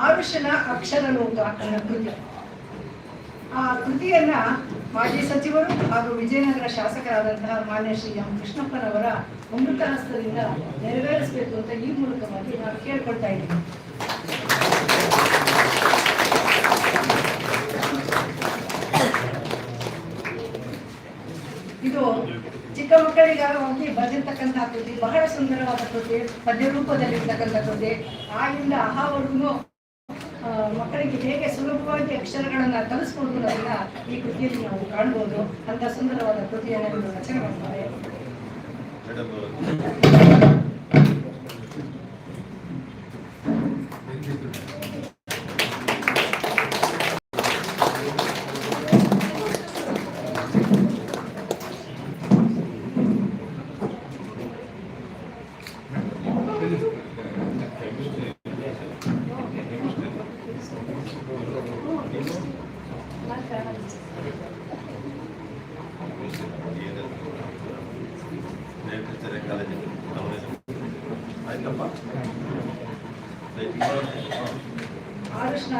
ಆರುಷನ ಅಕ್ಷರ ಲೋಕ ಅನ್ನೋ ಕೃತಿ. ಆ ಕೃತಿಯನ್ನ ಮಾಜಿ ಸಚಿವರು ಹಾಗೂ ವಿಜಯನಗರ ಶಾಸಕರಾದಂತಹ ಮಾನ್ಯ ಶ್ರೀ ಎಂ ಕೃಷ್ಣಪ್ಪನವರ ಅಮೃತ ಹಸ್ತದಿಂದ ನೆರವೇರಿಸಬೇಕು ಅಂತ ಈ ಮೂಲಕವಾಗಿ ನಾನು ಕೇಳ್ಕೊಳ್ತಾ ಇದ್ದೀನಿ. ಇದು ಚಿಕ್ಕ ಮಕ್ಕಳಿಗಾಗಿ ಬರೆದಿರ್ತಕ್ಕಂತಹ ಕೃತಿ ಬಹಳ ಸುಂದರವಾದ ಕೃತಿ ಪದ್ಯ ರೂಪದಲ್ಲಿರ್ತಕ್ಕಂಥ ಕೃತಿ. ಆಗಿಂದ ಅಹಾವರೆಗೂ ಆ, ಮಕ್ಕಳಿಗೆ ಹೇಗೆ ಸುಲಭವಾಗಿ ಅಕ್ಷರಗಳನ್ನು ಕಲಿಸ್ಬೋದು ಅನ್ನೋದನ್ನ ಈ ಕೃತಿಯಲ್ಲಿ ನಾವು ಕಾಣ್ಬೋದು. ಅಂತ ಸುಂದರವಾದ ಕೃತಿಯನ್ನು ಇವರು ರಚನೆ ಮಾಡ್ತಾರೆ. Thank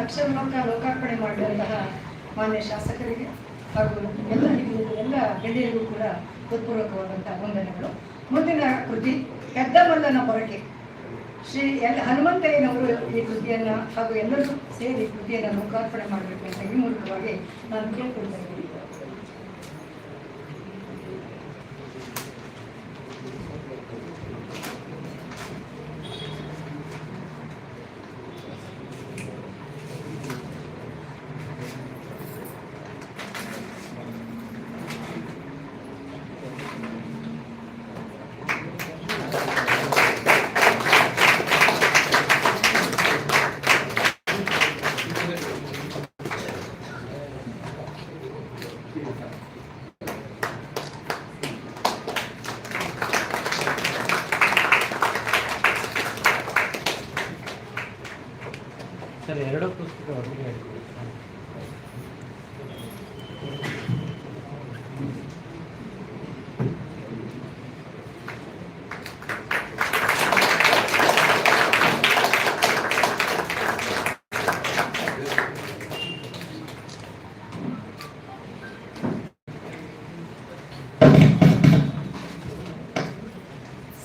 ಅಕ್ಷರ ಲೋಕ, ಲೋಕಾರ್ಪಣೆ ಮಾಡಿದಂತಹ ಮಾನ್ಯ ಶಾಸಕರಿಗೆ ಹಾಗೂ ಎಲ್ಲ ಹಿರಿಯರು ಎಲ್ಲ ಗೆಳೆಯರಿಗೂ ಕೂಡ ಹೃತ್ಪೂರ್ವಕವಾದಂತಹ ವಂದನೆಗಳು. ಮುಂದಿನ ಕೃತಿ ಕದ್ದಮಲ್ಲನ ಹೊರಕೆ ಶ್ರೀ ಎಲ್ ಹನುಮಂತಯ್ಯನವರು ಈ ಕೃತಿಯನ್ನ ಹಾಗೂ ಎಲ್ಲರೂ ಸೇರಿ ಕೃತಿಯನ್ನ ಲೋಕಾರ್ಪಣೆ ಮಾಡಬೇಕು ಅಂತ ಈ ಮೂಲಕವಾಗಿ ನಾನು ಕೇಳ್ಕೊಳ್ತಾ ಇದ್ದೀನಿ ಸರ್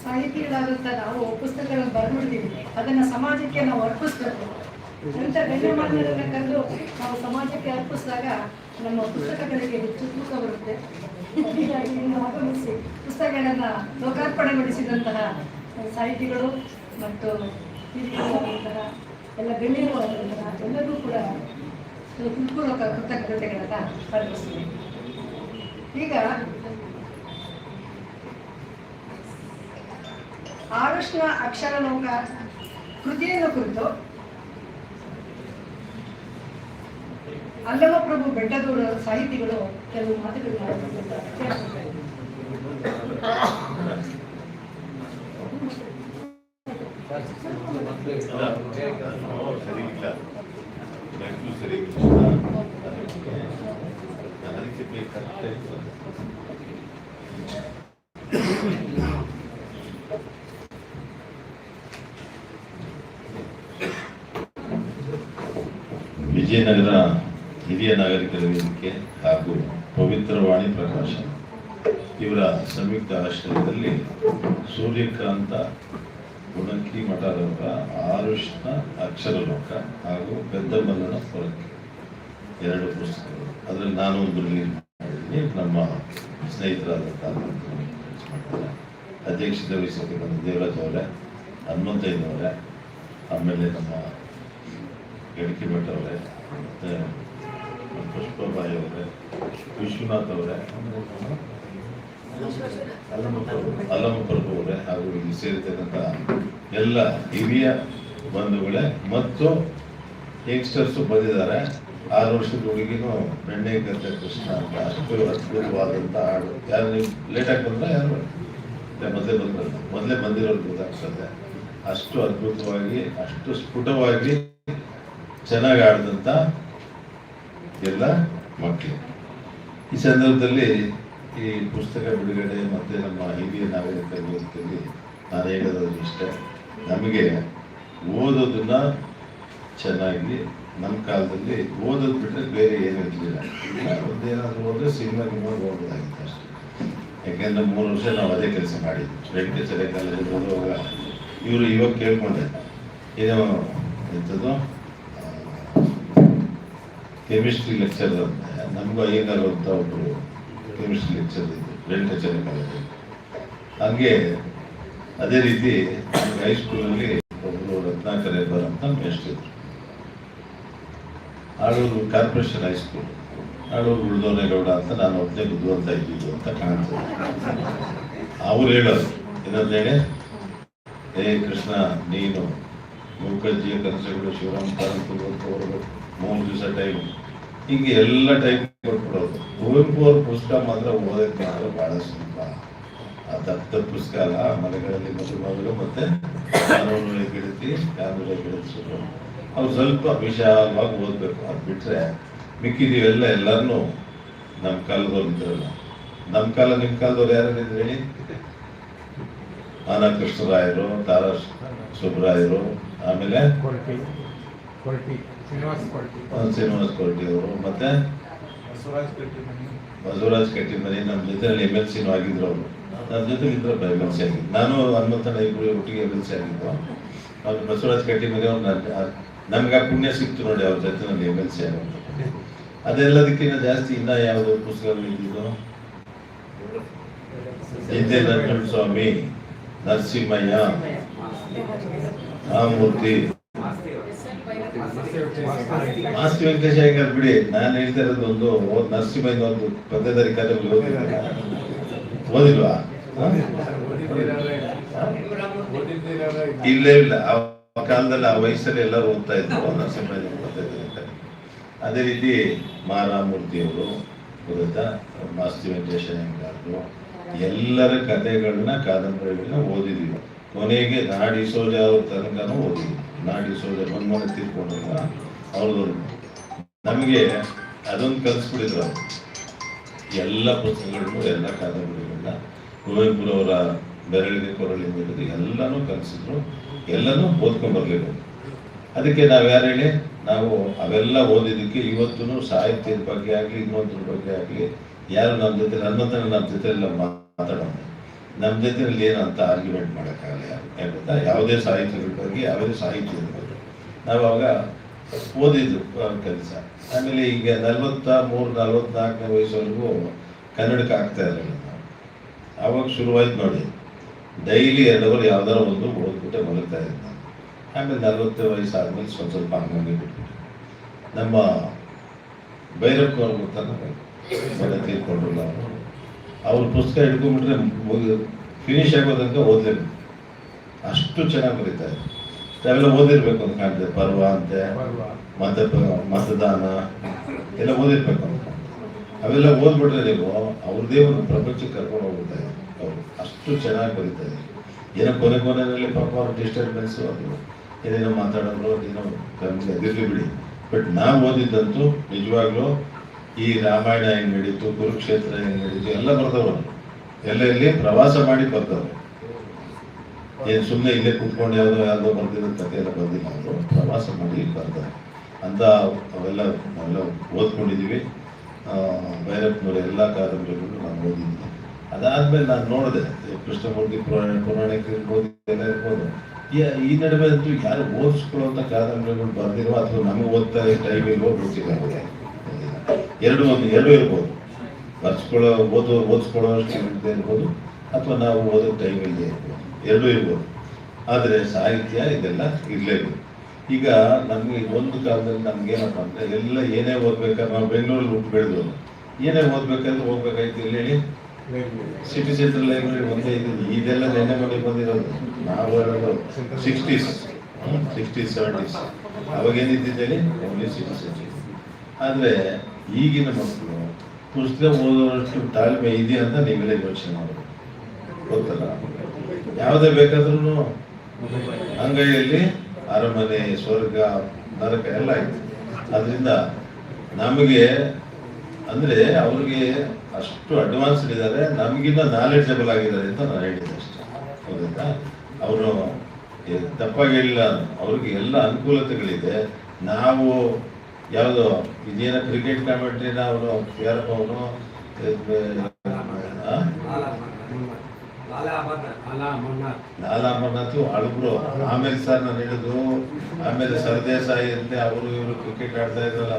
ಸಾಹಿತಿಗಳಾದಂಥ ನಾವು ಪುಸ್ತಕಗಳನ್ನು ಬರ್ಬಿಡ್ತೀವಿ ಅದನ್ನ ಸಮಾಜಕ್ಕೆ ನಾವು ಅರ್ಪಿಸ್ಬೇಕು. ಅಂತ ಗಣ್ಯಮಾನ್ಯರನ್ನ ಕರೆದು ನಾವು ಸಮಾಜಕ್ಕೆ ಅರ್ಪಿಸಿದಾಗ ನಮ್ಮ ಪುಸ್ತಕಗಳಿಗೆ ಹೆಚ್ಚು ತೂಕ ಬರುತ್ತೆ. ಹೀಗಾಗಿ ಆಗಮಿಸಿ ಪುಸ್ತಕಗಳನ್ನ ಲೋಕಾರ್ಪಣೆಗೊಳಿಸಿದಂತಹ ಸಾಹಿತಿಗಳು ಮತ್ತು ಹಿರಿಯರಾದಂತಹ ಎಲ್ಲ ಗಣ್ಯರು ಆದಂತಹ ಎಲ್ಲರೂ ಕೂಡ ಹೃತ್ಪೂರ್ವಕ ಕೃತಜ್ಞತೆಗಳನ್ನ ಅರ್ಪಿಸ್ತೀವಿ ಈಗ ಆರುಷ್ಣ ಅಕ್ಷರ ಲೋಕ ಕೃತಿಯನ್ನು ಕುರಿತು ಅಲ್ಲಮಪ್ರಭು ಬೆಟ್ಟದೋಡ ಸಾಹಿತಿಗಳು ಕೆಲವು ಮಾತುಗಳನ್ನು ವಿಜಯನಗರ ಹಿರಿಯ ನಾಗರಿಕರ ವೇದಿಕೆ ಹಾಗೂ ಪವಿತ್ರವಾಣಿ ಪ್ರಕಾಶ ಇವರ ಸಂಯುಕ್ತ ಆಶ್ರಯದಲ್ಲಿ ಸೂರ್ಯಕಾಂತ, ಗುಣಂಕಿ ಲೋಕ ಆರುಷ್ಣ ಅಕ್ಷರ ಲೋಕ ಹಾಗೂ ಪೆದ್ದಮಲ್ಲನ ಪೊರಕೆ ಎರಡು ಪುಸ್ತಕಗಳು. ಅದರಲ್ಲಿ ನಾನು ಒಂದು ರಿಲೀಸ್ ಮಾಡಿದ್ದೀನಿ. ನಮ್ಮ ಸ್ನೇಹಿತರಾದಂಥ ಅಧ್ಯಕ್ಷತೆ ವಹಿಸೋಕೆ ಬಂದ ದೇವರಾಜ್ ಅವರೇ, ಹನುಮಂತಯ್ಯನವರೇ, ಆಮೇಲೆ ನಮ್ಮ ಗಡಿಕೆ ಭಟ್ ಅವರೇ ಮತ್ತೆ ಪುಷ್ಪಬಾಯಿ ಅವರೇ ವಿಶ್ವನಾಥ್ ಅವರೇ ಅಲ್ಲಮಪ್ರಭು ಅವರೇ ಹಾಗೂ ಇಲ್ಲಿ ಸೇರಿರ್ತಕ್ಕಂಥ ಎಲ್ಲ ಹಿರಿಯ ಬಂಧುಗಳೇ ಮತ್ತು ಯಂಗ್ಸ್ಟರ್ಸು ಬಂದಿದ್ದಾರೆ ಆರು ವರ್ಷದ ಹುಡುಗಿನೂ ಬೆಣ್ಣೆ ಗದ್ದೆ ಕೃಷ್ಣ ಅಂತ ಅಷ್ಟು ಅದ್ಭುತವಾದಂಥ ಹಾಡು ಯಾರು ನೀವು ಲೇಟಾಗಿ ಬಂದ್ರೆ ಯಾರು ಮೊದಲೇ ಬಂದ್ರಲ್ಲ ಮೊದಲೇ ಬಂದಿರೋದು ಗೊತ್ತಾಗ್ತದೆ ಅಷ್ಟು ಅದ್ಭುತವಾಗಿ ಅಷ್ಟು ಸ್ಫುಟವಾಗಿ ಚೆನ್ನಾಗಿ ಆಡಿದಂಥ ಎಲ್ಲ ಮಕ್ಕಳು. ಈ ಸಂದರ್ಭದಲ್ಲಿ ಈ ಪುಸ್ತಕ ಬಿಡುಗಡೆ ಮತ್ತು ನಮ್ಮ ಹಿರಿಯ ನಾಗರಿಕ ನಾನು ಹೇಳೋದು ಇಷ್ಟ. ನಮಗೆ ಓದೋದನ್ನ ಚೆನ್ನಾಗಿ ನಮ್ಮ ಕಾಲದಲ್ಲಿ ಓದೋದು ಬಿಟ್ಟರೆ ಬೇರೆ ಏನೂ ಇರಲಿಲ್ಲ. ಒಂದೇನಾದರೂ ಹೋದರೆ ಸಿನಿಮಾ ಗಿಮಾ ಹೋಗೋದಾಗಿತ್ತು ಅಷ್ಟೇ. ಯಾಕೆಂದರೆ ಮೂರು ವರ್ಷ ನಾವು ಅದೇ ಕೆಲಸ ಮಾಡಿದ್ವಿ ವೆಂಕಟೇಶ್ವರ ಕಾಲೇಜಲ್ಲಿ ಓದುವಾಗ ಇವರು ಇವಾಗ ಕೇಳ್ಕೊಂಡೆ, ಏನೋ ಎಂಥದ್ದು ಕೆಮಿಸ್ಟ್ರಿ ಲೆಕ್ಚರ್ ನಮಗೂ ಅಯ್ಯಂಗಾರ್ ಅಂತ ಒಬ್ಬರು ಕೆಮಿಸ್ಟ್ರಿ ಲೆಕ್ಚರ್ ಇದ್ದು ವೆಂಕಟೇಶ್ವರ ಕಾಲೇಜಲ್ಲಿ ಹಾಗೆ ಅದೇ ರೀತಿ ಹೈಸ್ಕೂಲಲ್ಲಿ ಒಬ್ಬರು ರತ್ನಾಕರ್ ಹೆಬ್ಬಾರ್ ಅಂತ ಮೇಷ್ಟಿದ್ರು Aduru corporation high school Aluru ಉಳ್ದೋನೇಗೌಡ ಅಂತ ನಾನು ಒಬ್ಬನೇ ಬುದ್ಧಿವಂತ ಇದ್ದಿದ್ದು ಅಂತ ಕಾಣ್ತದೆ ಅವ್ರು ಹೇಳೋರು ಏನಂತ ಹೇ ಕೃಷ್ಣ, ನೀನು ಮೂಕಜ್ಜಿಯ ಕನಸುಗಳು ಶಿವರಾಮ್ ಕಾರಂತ ಮೂರು ದಿವಸ ಟೈಮ್ ಹಿಂಗೆ ಎಲ್ಲ ಟೈಪ್ ಕೊಟ್ಬಿಡೋದು. ಕುವೆಂಪು ಅವ್ರ ಪುಸ್ತಕ ಮಾತ್ರ ಓದಕ್ಕೆ ಮಾತ್ರ ಬಹಳ ಸುಲಭ. ಆ ದಪ್ಪ ಪುಸ್ತಕ ಅಲ್ಲ, ಮನೆಗಳಲ್ಲಿ ಮದುವೆ ಮತ್ತೆ ಕಾನೂನು ಗಿಡತಿ ಕಾನೂನು ಗಿಡತಿಸೋದು ಅವ್ರು ಸ್ವಲ್ಪ ವಿಶಾಲವಾಗಿ ಓದಬೇಕು. ಅದು ಬಿಟ್ಟರೆ ಮಿಕ್ಕಿದೀವೆಲ್ಲ ಎಲ್ಲರನ್ನೂ ನಮ್ಮ ಕಾಲದವ್ರು ಇದ್ರಲ್ಲ. ನಮ್ಮ ಕಾಲ ನಿಮ್ಮ ಕಾಲದವ್ರು ಯಾರು ಹೇಳಿ? ಆನ ಕೃಷ್ಣರಾಯರು ತಾರಾ ಸುಬ್ರಾಯರು, ಆಮೇಲೆ ಶ್ರೀನಿವಾಸ್ ಕೋರ್ಟಿ ಅವರು. ಮತ್ತೆ? ಬಸವರಾಜ್ ಕಟ್ಟಿಮನಿ ನಮ್ಮ ಜೊತೆಯಲ್ಲಿ ಎಂ ಎಲ್ ಸಿನೂ ಆಗಿದ್ರು ಅವರು. ನನ್ನ ಜೊತೆ ಇದ್ರು ಎಂ ಎಲ್ ಸಿ ಆಗಿದ್ದು ನಾನು ಹನುಮಂತ ಇಬ್ಬರು ಒಟ್ಟಿಗೆ ಎಂ ಎಲ್ ಸಿ ಆಗಿದ್ದು. ಅವ್ರು ಬಸವರಾಜ್ ಕಟ್ಟಿಮನಿ ಅವ್ರು ನನ್ನ ನಮ್ಗೆ ಆ ಪುಣ್ಯ ಸಿಕ್ತು ನೋಡಿ ಅವ್ರ ಜೊತೆ ನಾನು ಎಂ ಎಲ್ ಸಿ ಆಗೋದು. ಅದೆಲ್ಲದಕ್ಕಿಂತ ಜಾಸ್ತಿ ಇನ್ನ ಯಾವುದೋ ಪುಸ್ತಕಗಳು ಇದ್ದಿದ್ದು? ಸ್ವಾಮಿ ನರಸಿಂಹಯ್ಯ ರಾಮಮೂರ್ತಿ. ಮಾಸ್ತಿ ವೆಂಕಟೇಶ ಬಿಡಿ. ನಾನು ಹೇಳ್ತಾ ಇರೋದು ಒಂದು ನರಸಿಂಹಯ್ಯನ ಒಂದು ಪದ್ಯಧಾರಿ ಕಾದಂಬರಿ ಓದಿಲ್ಲ ಓದಿಲ್ವಾ? ಇಲ್ಲೇ ಇಲ್ಲ. ಆ ಕಾಲದಲ್ಲಿ ಆ ವಯಸ್ಸಲ್ಲಿ ಎಲ್ಲರೂ ಓದ್ತಾ ಇದ್ರು ಕಾದಂಬರಿ. ಅದೇ ರೀತಿ ಮಾರಾಮೂರ್ತಿಯವರು ಗೊತ್ತಾ ಮಾಸ್ತಿ ವೆಂಕಟೇಶ ಎಲ್ಲರ ಕಥೆಗಳನ್ನ, ಕಾದಂಬರಿಗಳನ್ನ ಓದಿದೀವಿ. ಕೊನೆಗೆ ನಾಡಿ ಸೋಜ ಅವ್ರ ತನಕನೂ ಓದಿದ್ವಿ. ನಾಡಿ ಸೋಜ ಮೊನ್ನೆ ತೀರ್ಕೊಂಡ್ರಲ್ಲ. ಅವ್ರದ್ದು ನಮಗೆ ಅದೊಂದು ಕಲಿಸ್ಬಿಟ್ಟಿದ್ರು ಎಲ್ಲ ಪುಸ್ತಕಗಳನ್ನು ಎಲ್ಲ ಕಾದಂಬರಿಗಳನ್ನ ಕುವೆಂಪುರವರ ಬೆರಳಿಗೆ ಕೊರಳಿಂದ ಹಿಡಿದು ಎಲ್ಲನೂ ಕಲಿಸಿದ್ರು. ಎಲ್ಲನೂ ಓದ್ಕೊಂಡ್ಬರ್ಲಿಲ್ಲ ಅದಕ್ಕೆ ನಾವು ಯಾರು ಹೇಳಿ? ನಾವು ಅವೆಲ್ಲ ಓದಿದ್ದಕ್ಕೆ ಇವತ್ತು ಸಾಹಿತ್ಯದ ಬಗ್ಗೆ ಆಗಲಿ, ಇನ್ನೊಂದ್ರ ಬಗ್ಗೆ ಆಗಲಿ, ಯಾರು ನಮ್ಮ ಜೊತೆ ನನ್ನಂತ ನಮ್ಮ ಜೊತೆ ಎಲ್ಲ ಮಾತಾಡೋಣ ನಮ್ಮ ಜೊತೆಯಲ್ಲಿ ಏನಂತ ಆರ್ಗ್ಯುಮೆಂಟ್ ಮಾಡೋಕ್ಕಾಗಲ್ಲ ಯಾರು? ಯಾಕಂತ ಯಾವುದೇ ಸಾಹಿತ್ಯದ ಬಗ್ಗೆ, ಯಾವುದೇ ಸಾಹಿತ್ಯದ ಬಗ್ಗೆ. ನಾವು ಅವಾಗ ಓದಿದ್ದು ಕೆಲಸ. ಆಮೇಲೆ ಈಗ ನಲ್ವತ್ತ ಮೂರು ನಲ್ವತ್ನಾಲ್ಕನೇ ವಯಸ್ಸವರೆಗೂ ಕನ್ನಡಕ್ಕೆ ಆಗ್ತಾ ಇರಲಿಲ್ಲ ನಾವು ಆವಾಗ ಶುರುವಾಯ್ತು ನೋಡಿ. ಡೈಲಿ ಎರಡು ಅವರ್ ಯಾವ್ದಾರ ಒಂದು ಓದ್ಬಿಟ್ಟೆ ಮಲಗ್ತಾ ಇದ್ದೆ ಆಮೇಲೆ ವಯಸ್ಸು ಆದಮೇಲೆ ಸ್ವಲ್ಪ ಸ್ವಲ್ಪ ಹಂಗಂಗೆ ಬಿಟ್ಬಿಟ್ಟು ನಮ್ಮ ಭೈರಪ್ಪ ಅವ್ರ ಗೊತ್ತಲ್ಲ ಮನೆ ತೀರ್ಕೊಂಡ್ರಲ್ಲ ಅವರು ಅವ್ರ ಪುಸ್ತಕ ಹಿಡ್ಕೊಂಡ್ಬಿಟ್ರೆ ಫಿನಿಶ್ ಆಗೋದಂತ ಓದಲೇಬೇಕು. ಅಷ್ಟು ಚೆನ್ನಾಗಿ ಬರೀತಾ ಇದ್ರು ಅವೆಲ್ಲ ಓದಿರ್ಬೇಕು ಅಂತ ಕಾಣ್ತದೆ. ಪರ್ವ ಅಂತೆ ಮತ ಮತದಾನ ಎಲ್ಲ ಓದಿರ್ಬೇಕು ಅಂತ. ಅವೆಲ್ಲ ಓದ್ಬಿಟ್ರೆ ನೀವು ಅವ್ರದ್ದೇ ಒಂದು ಪ್ರಪಂಚಕ್ಕೆ ಕರ್ಕೊಂಡು ಹೋಗ್ಬಿಡ್ತಾರೆ ಅವರು ಅಷ್ಟು ಚೆನ್ನಾಗಿ ಬರೀತಾರೆ ಏನೋ ಕೊನೆ ಕೊನೆಯಲ್ಲಿ ಪಾಪ ಅವ್ರ ಡಿಸ್ಟರ್ಬೆನ್ಸ್ ಅದು. ಏನೇನೋ ಮಾತಾಡೋದು ಏನೋ ಕಮ್ಮಿ ಅದಿರ್ಲಿ ಬಿಡಿ. ಬಟ್ ನಾವು ಓದಿದ್ದಂತೂ ನಿಜವಾಗ್ಲೂ ಈ ರಾಮಾಯಣ ಹೆಂಗ್ ನಡೀತು ಕುರುಕ್ಷೇತ್ರ ಹೆಂಗ್ ನಡೀತು ಎಲ್ಲ ಬರ್ತವ್ರು ಎಲ್ಲ ಇಲ್ಲಿ ಪ್ರವಾಸ ಮಾಡಿ ಬರ್ದವ್ರು. ಏನು ಸುಮ್ಮನೆ ಇಲ್ಲೇ ಕುತ್ಕೊಂಡು ಯಾವುದೋ ಯಾವುದೋ ಬರ್ದಿರೋ ಕಥೆ ಎಲ್ಲ ಬರ್ದಿಲ್ಲ ಅವರು ಪ್ರವಾಸ ಮಾಡಿ ಬರ್ತಾರೆ. ಅಂತ ಅವೆಲ್ಲ ನಾವೆಲ್ಲ ಓದ್ಕೊಂಡಿದ್ದೀವಿ ಆ, ಭೈರಪ್ಪನವರ ಎಲ್ಲ ಕಾದಂಬರಿಗಳು ನಾನು ಓದಿದ್ದೀನಿ. ಅದಾದ್ಮೇಲೆ ನಾನು ನೋಡಿದೆ ಕೃಷ್ಣಮೂರ್ತಿ ಪುರಾಣ ಪುರಾಣಿಕ ಇರ್ಬೋದು ಎಲ್ಲ ಇರ್ಬೋದು. ಈ- ನಡುವೆ ಅಂತೂ ಯಾರು ಓದಿಸ್ಕೊಳ್ಳುವಂಥ ಕಾದಂಬರಿಗಳು ಬರ್ದಿರೋ ಅಥವಾ ನಮಗೆ ಓದ್ತಾ ಟೈಮ್ ಇಲ್ವೋ ಗೊತ್ತಿಲ್ಲ. ಎರಡು ಒಂದು ಎರಡು ಇರ್ಬೋದು. ಬರ್ಸ್ಕೊಳ್ಳೋ ಓದೋ ಓದಿಸ್ಕೊಳ್ಳೋಷ್ಟು ಇಲ್ಲದೆ ಇರ್ಬೋದು. ಅಥವಾ ನಾವು ಓದೋ ಟೈಮ್ ಇಲ್ಲದೆ ಇರ್ಬೋದು. ಎರಡೂ ಇರ್ಬೋದು. ಆದರೆ ಸಾಹಿತ್ಯ ಇದೆಲ್ಲ ಇರಲೇಬೇಕು ಈಗ ನಮಗೆ ಒಂದು ಕಾಲದಲ್ಲಿ ನಮ್ಗೇನಪ್ಪ ಅಂದರೆ ಎಲ್ಲ ಏನೇ ಓದ್ಬೇಕಾದ್ರೆ ನಾವು ಬೆಂಗಳೂರಲ್ಲಿ ಹುಟ್ಟು ಬೆಳೆದು ಏನೇ ಓದ್ಬೇಕಂದ್ರೆ ಹೋಗ್ಬೇಕಾಯ್ತು ಇಲ್ಲಿ ಹೇಳಿ? ಸಿಟಿ ಸೆಂಟ್ರಲ್ ಲೈಬ್ರರಿ ಒಂದೇ ಇದು. ಇದೆಲ್ಲ ನೆನ್ನೆ ಮಾಡಿ ಬಂದಿರೋದು. ನಾವು ಹೇಳೋದು ಸಿಕ್ಸ್ಟೀಸ್ ಸಿಕ್ಸ್ಟೀಸ್ ಸೆವೆಂಟೀಸ್ ಅವಾಗ ಏನಿದ್ದೇಳಿ ಓನ್ಲಿ ಸಿಟಿ ಸೆಂಟ್ರಲ್ ಆದರೆ ಈಗಿನ ಮಕ್ಕಳು ಪುಸ್ತಕ ಓದೋಷ್ಟು ತಾಳ್ಮೆ ಇದೆಯಾ ಅಂತ ನೀವೆಲ್ಲ ಯೋಚನೆ ಮಾಡೋದು ಗೊತ್ತಲ್ಲ? ಯಾವುದೇ ಬೇಕಾದ್ರೂ ಅಂಗೈಯಲ್ಲಿ ಅರಮನೆ, ಸ್ವರ್ಗ, ನರಕ ಎಲ್ಲ ಆಯ್ತು ಅದರಿಂದ ನಮಗೆ ಅಂದ್ರೆ ಅವ್ರಿಗೆ ಅಷ್ಟು ಅಡ್ವಾನ್ಸ್ಡ್ ಇದ್ದಾರೆ, ನಮಗಿನ್ನ ನಾಲೆಡ್ಜಬಲ್ ಆಗಿದ್ದಾರೆ ಅಂತ ನಾನು ಹೇಳಿದ್ದೆ ಅಷ್ಟೇ. ಹೌದಾ ಅವರು ತಪ್ಪಾಗಿ ಹೇಳಿಲ್ಲ. ಅವ್ರಿಗೆ ಎಲ್ಲ ಅನುಕೂಲತೆಗಳಿದೆ. ನಾವು ಯಾವುದು, ಇದೇನೋ ಕ್ರಿಕೆಟ್ ಕಮೆಂಟ್ರಿನ ಅವರು ಯಾರಪ್ಪ ಅವನು ಲಾಲಾ ಅಮರ್ನಾಥ್ ಅಳುಬ್ರು. ಆಮೇಲೆ ಸರ್ ನಾನು ಹೇಳಿದ್ರು, ಆಮೇಲೆ ಸರ್ದೇಸಾಯಿ ಅಂತೆ, ಅವರು ಇವರು ಕ್ರಿಕೆಟ್ ಆಡ್ತಾ ಇದ್ರಲ್ಲ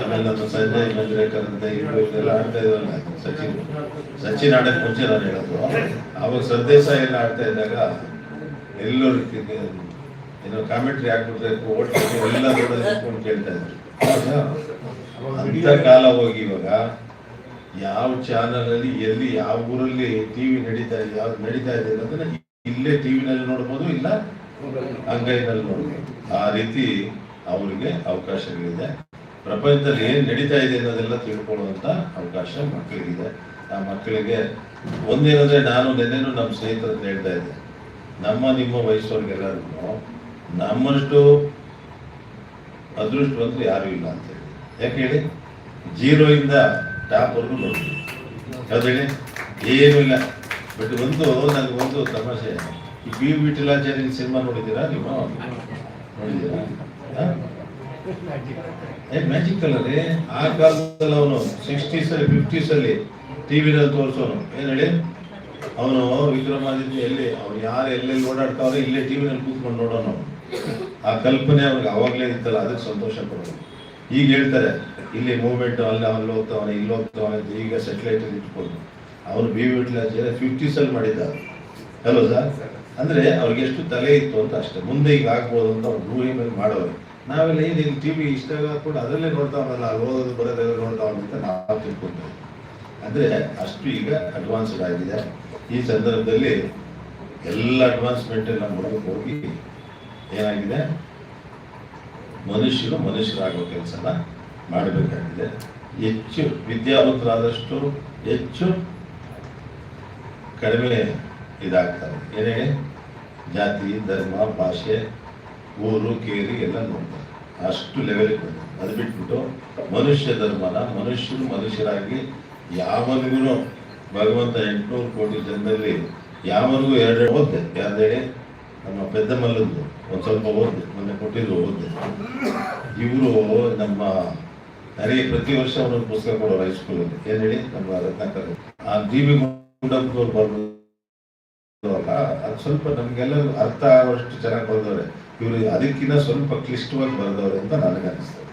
ಆಮೇಲೆ ನಮ್ಮ ಸಂಜಯ್ ಮಂಜ್ರೇಕರ್ ಅಂತ ಇವರು ಆಡ್ತಾ ಇದ್ರಲ್ಲ ಸಚಿನ್. ಸಚಿನ್ ಆಡಕ್ ಮುಂಚೆ ನಾನು ಹೇಳೋದು ಅವಾಗ ಸರ್ದೇಸಾಯಿ ಎಲ್ಲ ಆಡ್ತಾ ಇದ್ದಾಗ ಎಲ್ಲರೂ ಏನೋ ಕಾಮೆಂಟ್ರಿ ಹಾಕ್ಬಿಡ್ಬೇಕು ಓಟ್ ಎಲ್ಲ ದೊಡ್ಡ ಕೇಳ್ತಾ ಇದ್ರು? ಅಂತ ಕಾಲ ಹೋಗಿ ಇವಾಗ ಯಾವ ಚಾನಲ್ ಅಲ್ಲಿ, ಎಲ್ಲಿ, ಯಾವ ಊರಲ್ಲಿ ಟಿವಿ ನಡೀತಾ ಇದೆ, ಯಾವ್ದು ನಡೀತಾ ಇದೆ ಅನ್ನೋದನ್ನ ಇಲ್ಲೇ ಟಿವಿನಲ್ಲಿ ನೋಡ್ಬೋದು, ಇಲ್ಲ ಅಂಗೈನಲ್ಲಿ ನೋಡ್ಬೋದು. ಆ ರೀತಿ ಅವರಿಗೆ ಅವಕಾಶಗಳಿದೆ. ಪ್ರಪಂಚದಲ್ಲಿ ಏನ್ ನಡೀತಾ ಇದೆ ಅನ್ನೋದೆಲ್ಲ ತಿಳ್ಕೊಳ್ಳುವಂತ ಅವಕಾಶ ಮಕ್ಕಳಿಗಿದೆ. ಆ ಮಕ್ಕಳಿಗೆ ಒಂದೇನಂದ್ರೆ ನಾನು ನೆನೆನು ನಮ್ಮ ಸ್ನೇಹಿತರ ಹತ್ರ ಹೇಳ್ತಾ ಇದ್ದೆ. ನಮ್ಮ, ನಿಮ್ಮ ವಯಸ್ಸವ್ರಿಗೆಲ್ಲರೂ ನಮ್ಮಷ್ಟು ಅದೃಷ್ಟವಂತರು ಯಾರು ಇಲ್ಲ ಅಂತ ಹೇಳಿ. ಯಾಕೆ ಹೇಳಿ? ಜೀರೋ ಇಂದ ಟಾಪ್ ವರ್ಗು ನೋಡ್ತೀವಿ ಏನು ಹೇಳಿ? ಏನೂ ಇಲ್ಲ. ಬಟ್ ಒಂದು ನನಗೆ ಒಂದು ತಮಾಷೆ. ಈ ಬಿ ವಿಠಲಾಚಾರ್ಯ ಸಿನಿಮಾ ನೋಡಿದ್ದೀರಾ ನೀವು? ನೋಡಿದ್ದೀರಾ? ಮ್ಯಾಜಿಕ್ ಅಲ್ಲರಿ ಆ ಕಾಲದಲ್ಲಿ ಅವನು ಸಿಕ್ಸ್ಟೀಸ್ ಅಲ್ಲಿ ಫಿಫ್ಟೀಸ್ ಅಲ್ಲಿ ಟಿವಿನಲ್ಲಿ ತೋರಿಸೋನು. ಏನು ಹೇಳಿ? ಅವನು ವಿಕ್ರಮಾದಿತ್ಯ ಎಲ್ಲಿ, ಅವ್ನು ಯಾರು ಎಲ್ಲೆಲ್ಲಿ ಓಡಾಡ್ತಾವ್ರೆ ಇಲ್ಲೇ ಟಿವಿನಲ್ಲಿ ಕೂತ್ಕೊಂಡು ನೋಡೋನು. ಆ ಕಲ್ಪನೆ ಅವ್ರಿಗೆ ಅವಾಗಲೇ ಇತ್ತಲ್ಲ ಅದಕ್ಕೆ ಸಂತೋಷ ಕೊಡೋದು ಈಗ ಹೇಳ್ತಾರೆ, ಇಲ್ಲಿ ಮೂವ್ಮೆಂಟ್ ಅಲ್ಲಿ ಅಲ್ಲಿ ಹೋಗ್ತಾವನೆ ಇಲ್ಲಿ ಹೋಗ್ತಾವನೆ ಈಗ ಸೆಟಲೈಟ್ ಇಟ್ಕೊಂಡು. ಅವನು ಬಿ ವಿಟ್ಲಾಚಾರ್ಯ ಫಿಫ್ಟೀಸ್ ಅಲ್ಲಿ ಮಾಡಿದ್ದ ಹಲೋ ಸರ್ ಅಂದ್ರೆ ಅವ್ರಿಗೆ ಎಷ್ಟು ತಲೆ ಇತ್ತು ಅಂತ ಅಷ್ಟೇ. ಮುಂದೆ ಈಗ ಆಗ್ಬೋದು ಅಂತ ಅವ್ರು ಊಹೆ ಮೇಲೆ ಮಾಡೋರು ನಾವೆಲ್ಲ ಏನು ಇಲ್ಲಿ ಟಿವಿ ಇಷ್ಟ ಹಾಕೊಂಡು ಅದರಲ್ಲೇ ನೋಡ್ತಾವಲ್ಲ ಅಲ್ಲಿ ಓದೋದು ಬರೋದೆಲ್ಲ ಅಂತ ನಾವು ತಿಳ್ಕೊಂಡ್ವಿ. ಅಂದ್ರೆ ಅಷ್ಟು ಈಗ ಅಡ್ವಾನ್ಸ್ಡ್ ಆಗಿದೆ. ಈ ಸಂದರ್ಭದಲ್ಲಿ ಎಲ್ಲ ಅಡ್ವಾನ್ಸ್ಮೆಂಟ್ ನಮ್ಮ ಹೋಗಿ ಏನಾಗಿದೆ? ಮನುಷ್ಯರು ಮನುಷ್ಯರಾಗೋ ಕೆಲಸನ ಮಾಡಬೇಕಾಗಿದೆ. ಹೆಚ್ಚು ವಿದ್ಯಾವಂತರಾದಷ್ಟು ಹೆಚ್ಚು ಕಡಿಮೆ ಇದಾಗ್ತಾರೆ. ಏನೇ ಜಾತಿ, ಧರ್ಮ, ಭಾಷೆ, ಊರು, ಕೇರಿ ಎಲ್ಲ ನೋಡ್ತಾರೆ. ಅಷ್ಟು ಲೆವೆಲ್ಗೆ ಅದು ಬಿಟ್ಬಿಟ್ಟು ಮನುಷ್ಯ ಧರ್ಮನ ಮನುಷ್ಯರು ಮನುಷ್ಯರಾಗಿ ಯಾವನಿಗೂ ಭಗವಂತ ಎಂಟುನೂರು ಕೋಟಿ ಜನರಲ್ಲಿ ಯಾವನಿಗೂ ಎರಡು ಓದ್ದೆ ಯಾವುದೇ ನಮ್ಮ ಪೆದ್ದಮಲ್ಲದ್ದು ಒಂದು ಸ್ವಲ್ಪ ಓದ್ದೆ, ಮೊನ್ನೆ ಕೊಟ್ಟಿದ್ದು ಓದ್ದೆ. ಇವರು ನಮ್ಮ ನನಗೆ ಪ್ರತಿ ವರ್ಷ ಒಂದೊಂದು ಪುಸ್ತಕ ಕೊಡೋರು ಹೈಸ್ಕೂಲಲ್ಲಿ ಏನು ಹೇಳಿ? ನಮ್ಮ ರತ್ನಾಕರ್. ಆ ಜಿ ವಿ ಗುಂಡಪ್ಪನವ್ರು ಅದು ಸ್ವಲ್ಪ ನಮಗೆಲ್ಲ ಅರ್ಥ ಆಗುವಷ್ಟು ಚೆನ್ನಾಗಿ ಬರ್ದವ್ರೆ. ಇವರು ಅದಕ್ಕಿಂತ ಸ್ವಲ್ಪ ಕ್ಲಿಷ್ಟವಾಗಿ ಬರೆದವ್ರೆ ಅಂತ ನನಗೆ ಅನಿಸ್ತದೆ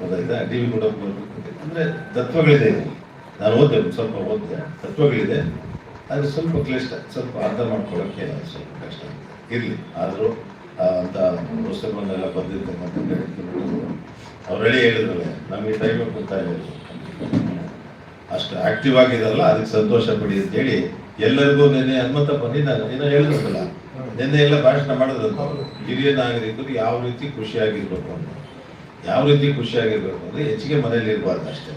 ಗೊತ್ತಾಯ್ತಾ? ಡಿ ವಿ ಗುಂಡಪ್ಪನವ್ರು ಅಂದ್ರೆ ತತ್ವಗಳಿದೆ ನಾನು ಓದ್ದೆ ಸ್ವಲ್ಪ ಓದ್ದೆ. ತತ್ವಗಳಿದೆ. ಅದು ಸ್ವಲ್ಪ ಕ್ಲಿಷ್ಟ, ಸ್ವಲ್ಪ ಅರ್ಥ ಮಾಡ್ಕೊಳ್ಳೋಕ್ಕೆ ಸ್ವಲ್ಪ ಕಷ್ಟ. ಇರಲಿ. ಆದರೂ ಅಂತ ಪುಸ್ತಕವನ್ನೆಲ್ಲ ಬಂದಿರ್ತಕ್ಕಂಥ ಅವ್ರು ಹೇಳಿ ಹೇಳಿದ್ರಲ್ಲ, ನಮಗೆ ಟೈಮ್ ಗೊತ್ತಾಗಿಲ್ಲ ಅಷ್ಟು ಆಕ್ಟಿವ್ ಆಗಿದಲ್ಲ ಅದಕ್ಕೆ ಸಂತೋಷ ಪಡಿ ಅಂತೇಳಿ ಎಲ್ಲರಿಗೂ ನಿನ್ನೆ ಹನುಮಂತಪ್ಪ, ನಿನ್ನ ಏನೋ ಹೇಳಿದ್ರಲ್ಲ, ನಿನ್ನೆ ಎಲ್ಲ ಭಾಷಣ ಮಾಡಿದ್ರಂತ. ಹಿರಿಯ ನಾಗರಿಕರು ಯಾವ ರೀತಿ ಖುಷಿಯಾಗಿರ್ಬೇಕು ಅಂತ. ಯಾವ ರೀತಿ ಖುಷಿಯಾಗಿರ್ಬೇಕು ಅಂದರೆ ಹೆಚ್ಚಿಗೆ ಮನೇಲಿ ಇರಬಾರ್ದು ಅಷ್ಟೇ.